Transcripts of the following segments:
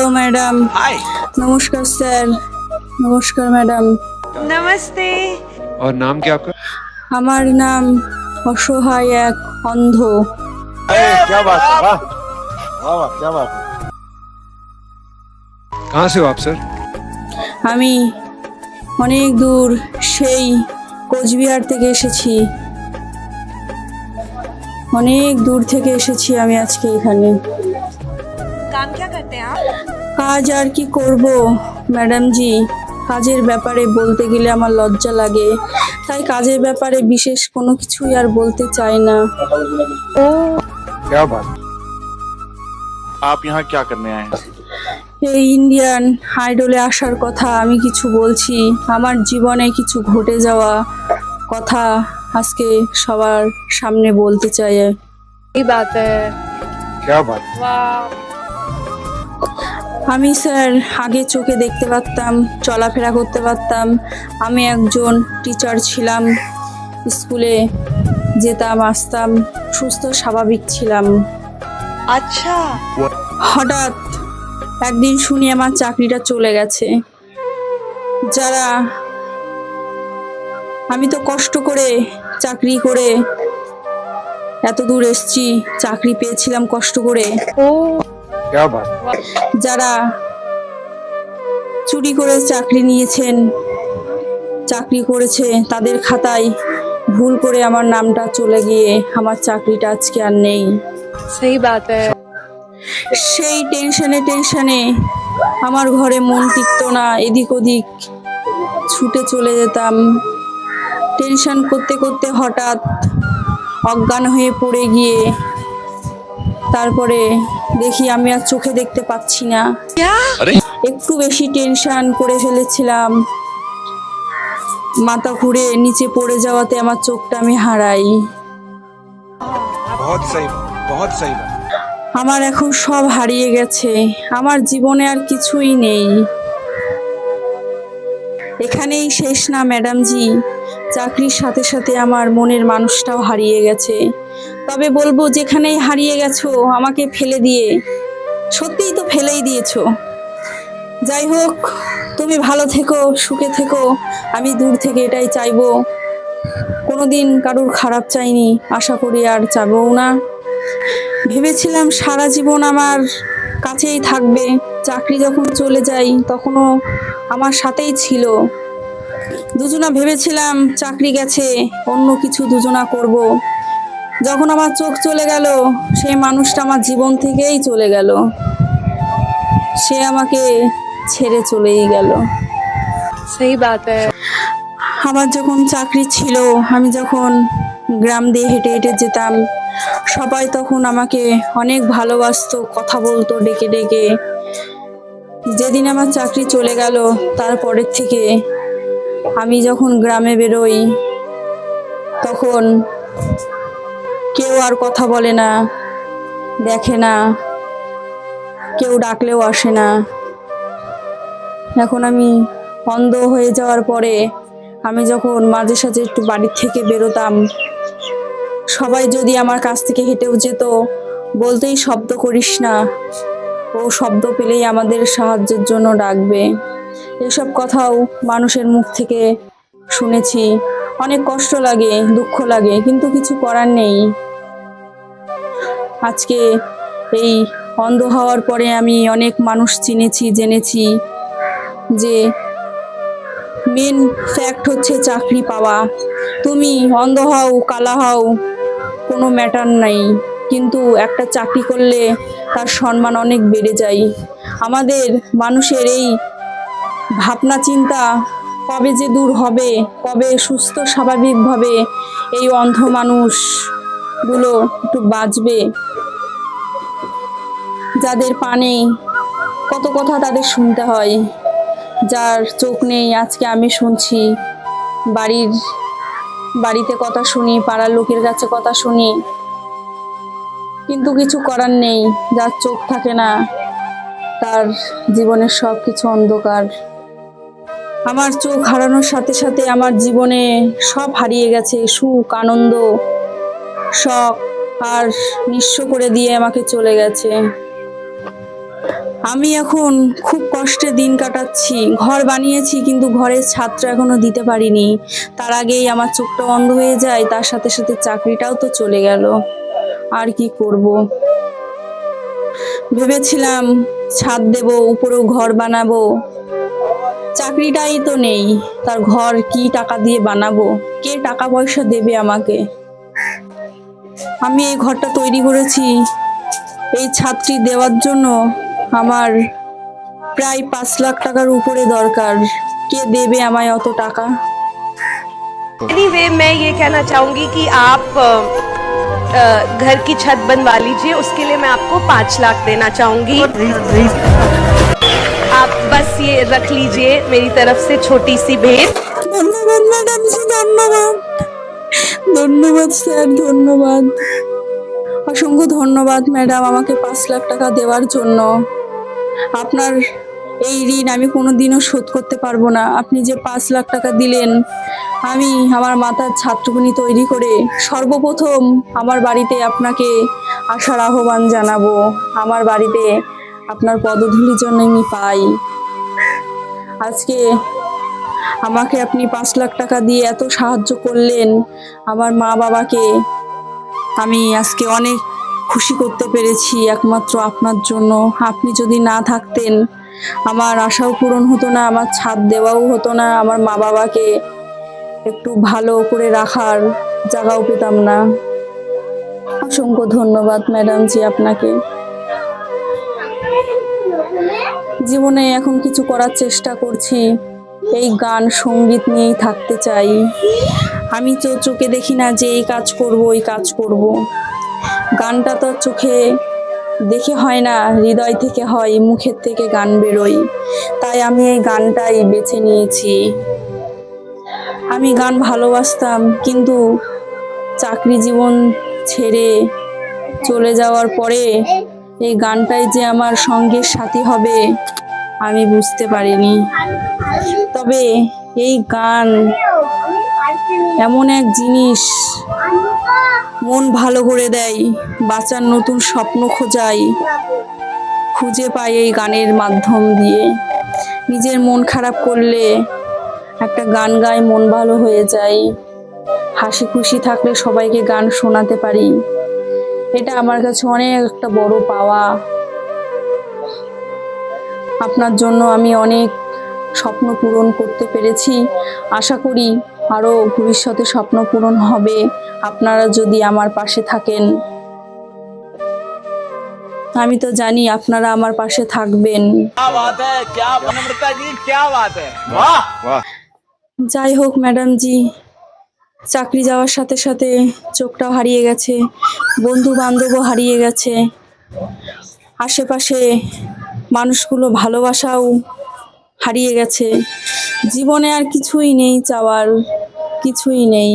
Sir hello madam हाय নমস্কার sir নমস্কার madam नमस्ते और नाम क्या आपका আমার নাম অসহায় এক অন্ধ क्या बात है वाह वाह वाह क्या बात है कहाँ से हो आप सर আমি অনেক দূর সেই কোচবিহার থেকে এসেছি অনেক দূর থেকে এসেছি আমি আজকে এখানে काम क्या करते हैं आप কাজ আর কি করব? ম্যাডাম জি কাজের ব্যাপারে বলতে গেলে আমার লজ্জা লাগে। তাই কাজের ব্যাপারে বিশেষ কোনো কিছুই আর বলতে চাই না। ও। আপ ইহা ক্যা করনে আয়ে এই ইন্ডিয়ান আইডলে আসার কথা আমি কিছু বলছি। আমার জীবনে কিছু ঘটে যাওয়া কথা আজকে সবার সামনে বলতে চাই। এই বাত ওয়াও আমি স্যার আগে চোখে দেখতে পারতাম চলাফেরা করতে পারতাম। আমি একজন টিচার ছিলাম স্কুলে যেতাম আসতাম সুস্থ স্বাভাবিক ছিলাম। আচ্ছা। হঠাৎ একদিন শুনি আমার চাকরিটা চলে গেছে। যারা আমি তো কষ্ট করে চাকরি করে এত দূর এসছি চাকরি পেয়েছিলাম কষ্ট করে। ও। যারা চুরি করে চাকরি নিয়েছেন চাকরি করেছে তাদের খাতায় ভুল করে আমার নামটা চলে গিয়ে আমার চাকরিটা আজকে আর নেই। সেই বাত। সেই টেনশনে টেনশনে আমার ঘরে মন টিকত না এদিক ওদিক ছুটে চলে যেতাম। টেনশন করতে করতে হঠাৎ অজ্ঞান হয়ে পড়ে গিয়ে তারপরে দেখি আমি আর চোখে দেখতে পাচ্ছি না। একটু বেশি টেনশন করে ফেলেছিলাম। মাথা ঘুরে নিচে পড়ে যাওয়াতে আমার চোখটা আমি হারাই। আমার এখন সব হারিয়ে গেছে। আমার জীবনে আর কিছুই নেই। এখানেই শেষ না ম্যাডামজি চাকরির সাথে সাথে আমার মনের মানুষটাও হারিয়ে গেছে। তবে বলব যেখানেই হারিয়ে গেছো, আমাকে ফেলে দিয়ে। সত্যিই তো ফেলেই দিয়েছ। যাই হোক, তুমি ভালো থেকো, সুখে থেকো। আমি দূর থেকে এটাই চাইব। কোনোদিন কারুর খারাপ চাইনি, আশা করি আর চাবও না। ভেবেছিলাম সারা জীবন আমার কাছেই থাকবে। চাকরি যখন চলে যাই, তখনও আমার সাথেই ছিল। দুজনা ভেবেছিলাম চাকরি গেছে, অন্য কিছু দুজনা করব। যখন আমার চোখ চলে গেল সেই মানুষটা আমার জীবন থেকেই চলে গেল। সে আমাকে ছেড়ে চলেই গেল। সেই বাত। আমার যখন চাকরি ছিল আমি যখন গ্রাম দিয়ে হেঁটে হেঁটে যেতাম সবাই তখন আমাকে অনেক ভালোবাসতো কথা বলতো ডেকে ডেকে। যেদিন আমার চাকরি চলে গেল তারপরের থেকে আমি যখন গ্রামে বেরোই তখন কেউ আর কথা বলে না, দেখে না, কেউ ডাকলেও আসে না। এখন আমি অন্ধ হয়ে যাওয়ার পরে আমি যখন মাঝে সাঝে একটু বাড়ির থেকে বেরোতাম, সবাই যদি আমার কাছ থেকে হেঁটেও যেত, বলতেই শব্দ করিস না। ও শব্দ পেলেই আমাদের সাহায্যের জন্য ডাকবে। এসব কথাও মানুষের মুখ থেকে শুনেছি। অনেক কষ্ট লাগে, দুঃখ লাগে, কিন্তু কিছু করার নেই। আজকে এই অন্ধ হওয়ার পরে আমি অনেক মানুষ চিনেছি, জেনেছি যে মেন ফ্যাক্ট হচ্ছে চাকরি পাওয়া। তুমি অন্ধ হও, কালা হও, কোনো ম্যাটার নাই। কিন্তু একটা চাকরি করলে তার সম্মান অনেক বেড়ে যায়। আমাদের মানুষের এই ভাবনা চিন্তা কবে যে দূর হবে, কবে সুস্থ স্বাভাবিকভাবে এই অন্ধ মানুষগুলো একটু বাঁচবে যাদের পানে কত কথা তাদের শুনতে হয়। যার চোখ নেই, আজকে আমি শুনছি। বাড়ির, বাড়িতে কথা শুনি, পাড়ার লোকের কাছে কথা শুনি। কিন্তু কিছু করার নেই, যার চোখ থাকে না, তার জীবনের সব কিছু অন্ধকার। আমার চোখ হারানোর সাথে সাথে আমার জীবনে সব হারিয়ে গেছে, সুখ, আনন্দ। শখ আর নিঃস্ব করে দিয়ে আমাকে চলে গেছে। আমি এখন খুব কষ্টে দিন কাটাচ্ছি। ঘর বানিয়েছি কিন্তু ঘরের ছাদটা এখনও দিতে পারিনি। তার আগেই আমার চোখটা বন্ধ হয়ে যায়, তার সাথে সাথে চাকরিটাও তো চলে গেল। আর কি করব? ভেবেছিলাম ছাদ দেব, উপরেও ঘর বানাবো। চাকরিটাই তো নেই। তার ঘর কি টাকা দিয়ে বানাবো? কে টাকা পয়সা দেবে আমাকে? আমি এই ঘরটা তৈরি করেছি এই ছাদটি দেওয়ার জন্য আমার প্রায় পাঁচ লাখ টাকার উপরে দরকার কে দেবে আমায় অত টাকা एनीवे मैं ये कहना चाहूंगी कि आप अ, अ, घर की छत बनवा लीजिए उसके लिए मैं आपको पाँच लाख देना चाहूंगी आप बस ये रख लीजिए मेरी तरफ से छोटी सी भेंट ধন্যবাদ ম্যাডাম জি ধন্যবাদ ধন্যবাদ, স্যার, ধন্যবাদ। অসংখ্য ধন্যবাদ, ম্যাডাম, আমাকে পাঁচ লাখ টাকা দেওয়ার জন্য। আপনার এই ঋণ আমি কোনো দিনও শোধ করতে পারব না। আপনি যে পাঁচ লাখ টাকা দিলেন, আমি আমার মাথার ছাত্রগুনি তৈরি করে সর্বপ্রথম আমার বাড়িতে আপনাকে আসার আহ্বান জানাব। আমার বাড়িতে আপনার পদধূলির জন্য আমি পাই। আজকে আমাকে আপনি পাঁচ লাখ টাকা দিয়ে এত সাহায্য করলেন আমার মা বাবাকে। আমি আজকে অনেক খুশি করতে পেরেছি একমাত্র আপনার জন্য। আপনি যদি না থাকতেন, আমার আশাও পূরণ হতো না, আমার ছাদ দেওয়াও হতো না, আমার মা বাবাকে একটু ভালো করে রাখার জায়গাও পেতাম না। অসংখ্য ধন্যবাদ ম্যাডাম জি আপনাকে। জীবনে এখন কিছু করার চেষ্টা করছি। এই গান সংগীত নিয়েই থাকতে চাই। আমি তো চোখে দেখি না যে এই কাজ করব এই কাজ করব। গানটা তো চোখে দেখে হয় না, হৃদয় থেকে হয়, মুখের থেকে গান বেরোয়। তাই আমি এই গানটাই বেছে নিয়েছি। আমি গান ভালোবাসতাম, কিন্তু চাকরি জীবন ছেড়ে চলে যাওয়ার পরে এই গানটাই যে আমার সঙ্গের সাথী হবে আমি বুঝতে পারিনি। তবে এই গান এমন এক জিনিস, মন ভালো করে দেয়, বাঁচার নতুন স্বপ্ন খোঁজাই খুঁজে পাই এই গানের মাধ্যম দিয়ে। নিজের মন খারাপ করলে একটা গান গায়, মন ভালো হয়ে যায়। হাসি খুশি থাকলে সবাইকে গান শোনাতে পারি। এটা আমার কাছে অনেক একটা বড় পাওয়া। আপনার জন্য আমি অনেক স্বপ্ন পূরণ করতে পেরেছি। আশা করি আরও ভবিষ্যতে স্বপ্ন পূরণ হবে। আপনারা যদি আমার পাশে থাকেন। আমি তো জানি আপনারা আমার পাশে থাকবেন। যাই হোক ম্যাডাম জি চাকরি যাওয়ার সাথে সাথে চোখটাও হারিয়ে গেছে বন্ধু বান্ধবও হারিয়ে গেছে। আশেপাশে মানুষগুলো ভালোবাসাও হারিয়ে গেছে জীবনে আর কিছুই নেই চাওয়ার কিছুই নেই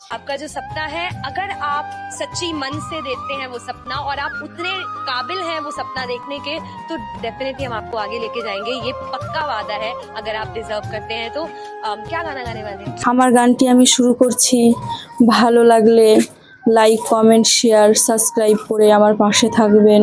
आपका जो सपना है अगर आप सच्ची मन से देखते हैं वो सपना और आप उतने काबिल हैं वो सपना देखने के तो डेफिनेटली हम आपको आगे लेके जाएंगे ये पक्का वादा है अगर आप डिजर्व करते हैं तो अम, क्या गाना गाने वाले हैं আমার গানটি আমি শুরু করছি ভালো লাগলে লাইক কমেন্ট শেয়ার সাবস্ক্রাইব করে আমার পাশে থাকবেন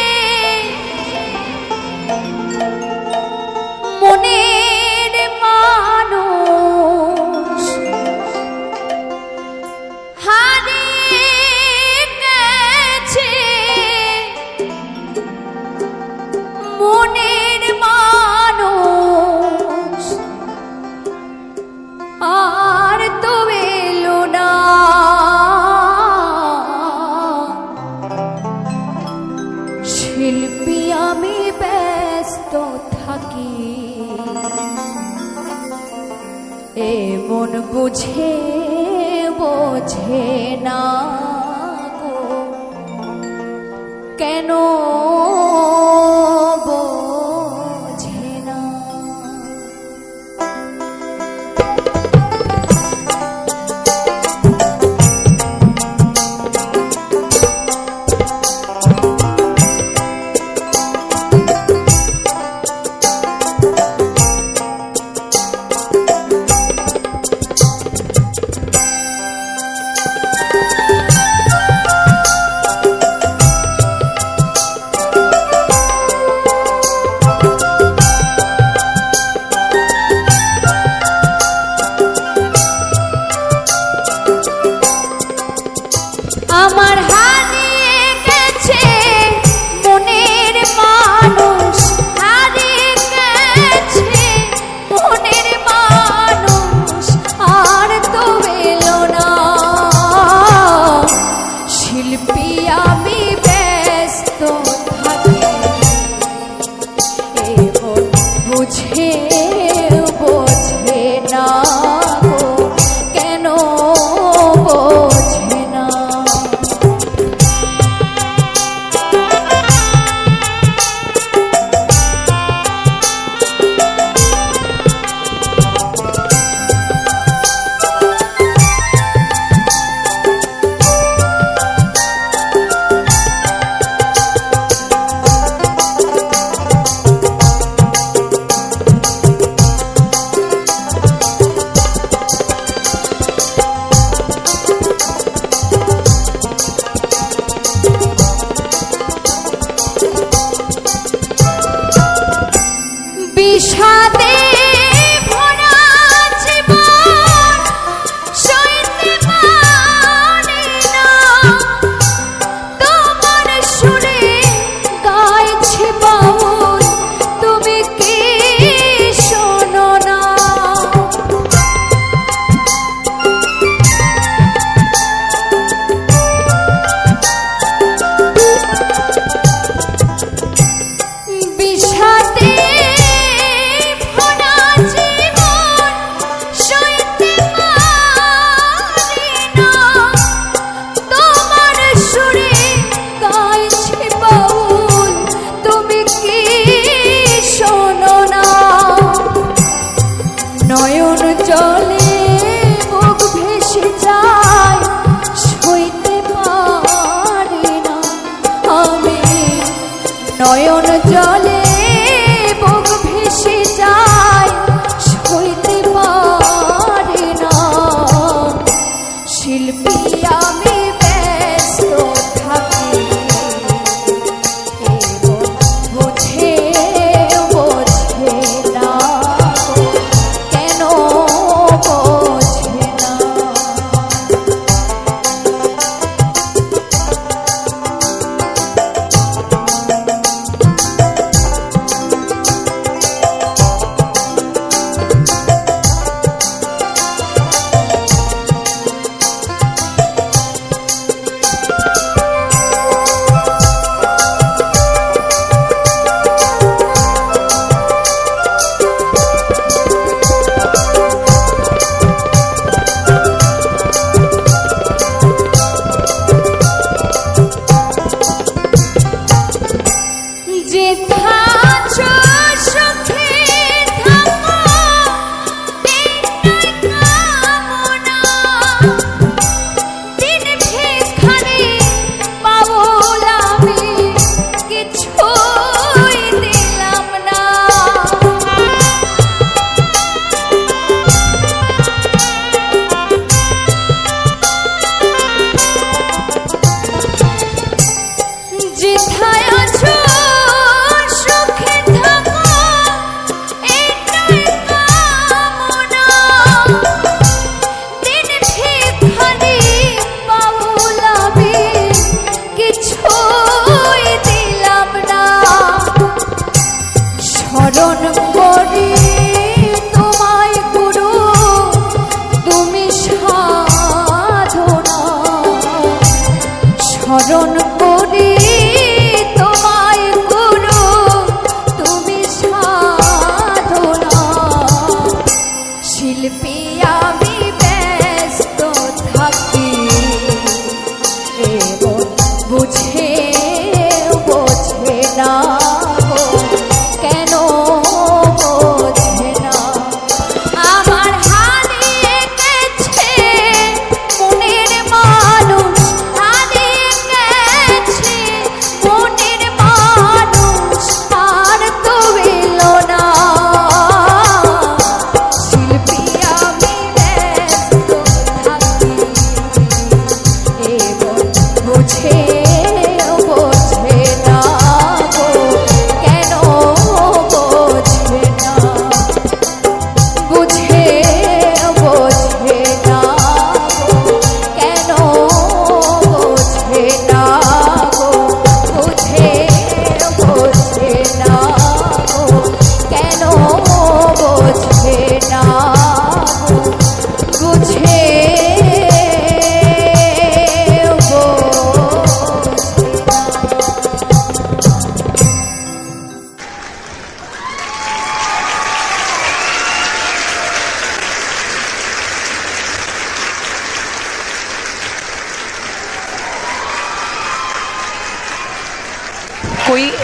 যে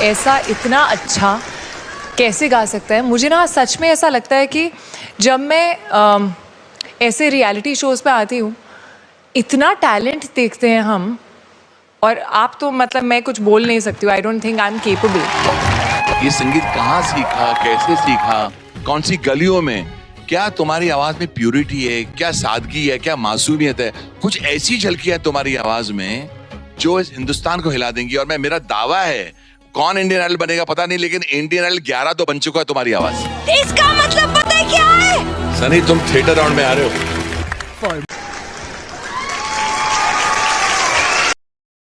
ऐसा इतना अच्छा कैसे गा सकता है? मुझे ना सच में ऐसा लगता है कि जब मैं अम, ऐसे रियलिटी शोज़ पे आती हूँ इतना टैलेंट देखते हैं हम और आप तो मतलब मैं कुछ बोल नहीं सकती हूँ I don't think I am capable ये संगीत कहाँ सीखा कैसे सीखा कौन सी गलियों में? क्या तुम्हारी आवाज़ में प्यूरिटी है? क्या सादगी है? क्या मासूमियत है? कुछ ऐसी झलकियाँ तुम्हारी आवाज़ में जो इस हिंदुस्तान को हिला देंगी और मैं मेरा दावा है कौन इंडियन आइडल बनेगा पता नहीं लेकिन इंडियन आइडल 11 तो बन चुका है तुम्हारी आवाज़। इसका मतलब पता है क्या है? सनी तुम थिएटर राउंड में आ रहे हो।